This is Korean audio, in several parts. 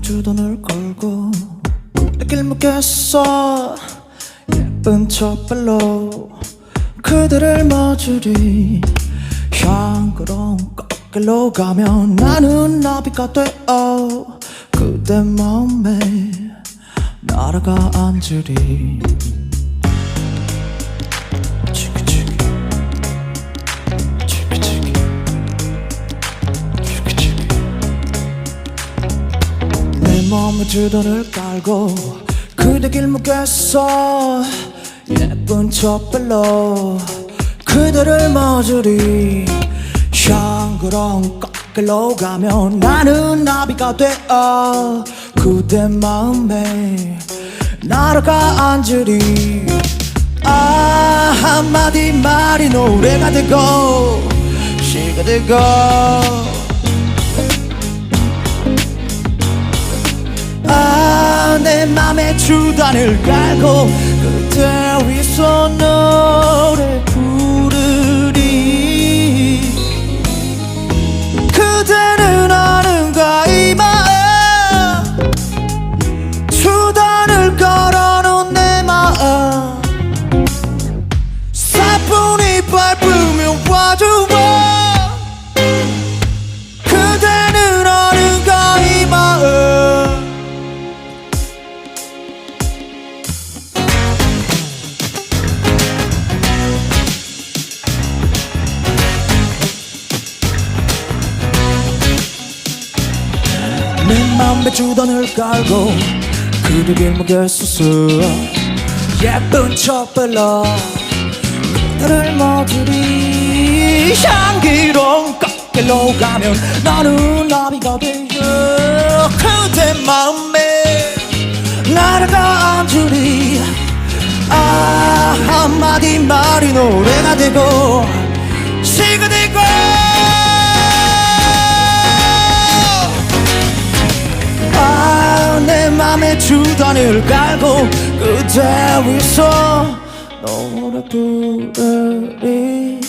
주돈을 걸고 내길 묻겠어. 예쁜 척발로 그대를 맞으리. 향그러운 꽃길로 가면 나는 나비가 되어 그대 마음에 날아가 앉으리 몸에 주도를 깔고 그대 길목에서 예쁜 척발로 그대를 맞으리. 향그러운 꽃길로 가면 나는 나비가 되어 그대 마음에 날아가 앉으리. 아 한마디 말이 노래가 되고 시가 되고 내 맘에 주단을 깔고 그대 노 내 맘에 주단을 깔고 그대 길목에 서서 예쁜 척발로 그대를 맞으리 향기로운 꽃길로 가면 나는 나비가 되어 그대 마음에 날아가 앉으리. 아 한마디 말이 노래가 되고 주단을 깔고 그대 위서 노래 부르리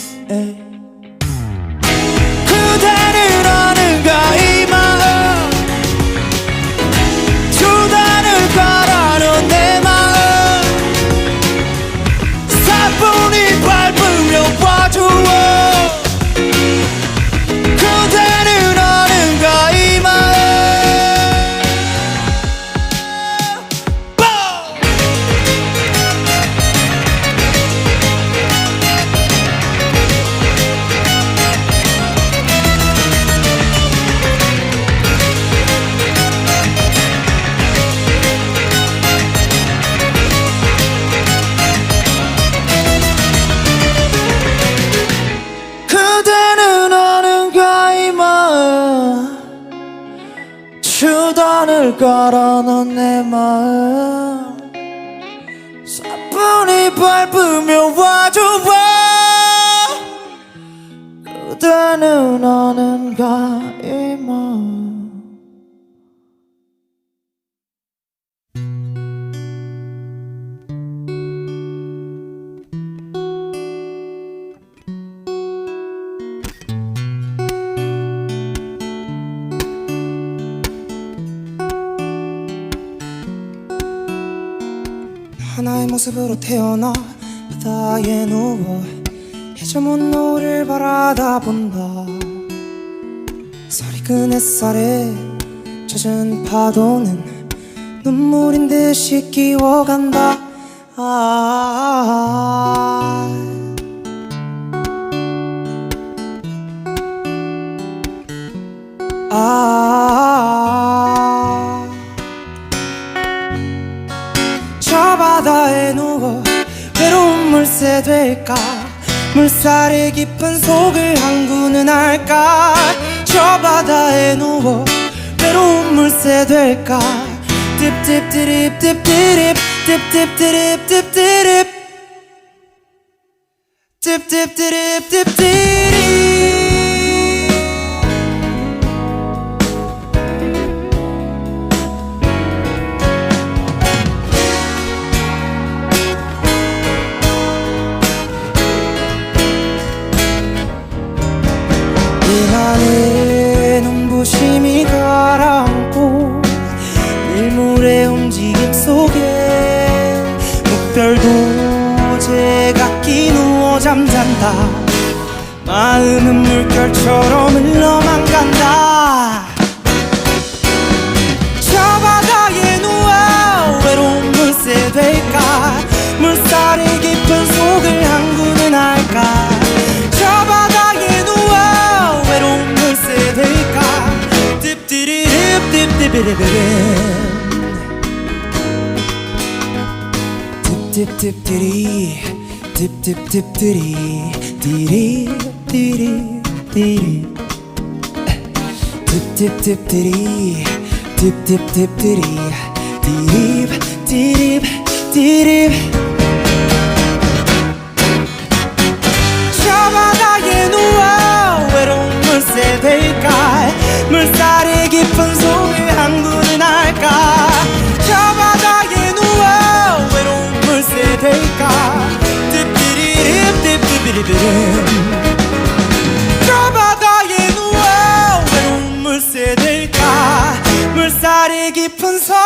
주단을 깔아놓은 내 마음. 사뿐히 밟으며 와줘봐. 그대는 아는가 이 마음 하나의 모습으로 태어나 바다에 누워 해저문 노을을 바라다 본다. 서리 근 햇살에 젖은 파도는 눈물인 듯이 끼워간다. 아 아, 물새 될까? 물살의 깊은 속을 항구는 알까? 저 바다에 누워 외로운 물새 될까? 딥딥드립 딥드립 딥딥드립 딥드립. 딥딥드립 딥드립 잠잔다. 마음은 물결처럼 흘러만 간다. 저 바다에 누워 외로운 물새 될까? 물살의 깊은 속을 항구는 할까? 저 바다에 누워 외로운 물새 될까? 딥디리립 딥디비리비림 딥딥딥디리 딥딥딥디리 디리 디리 디리 딥딥딥디리 딥딥딥디리 디립 디립 디립 저 바다에 누워 외로운 물새 될까 물살의 깊은 깊은 섬 항구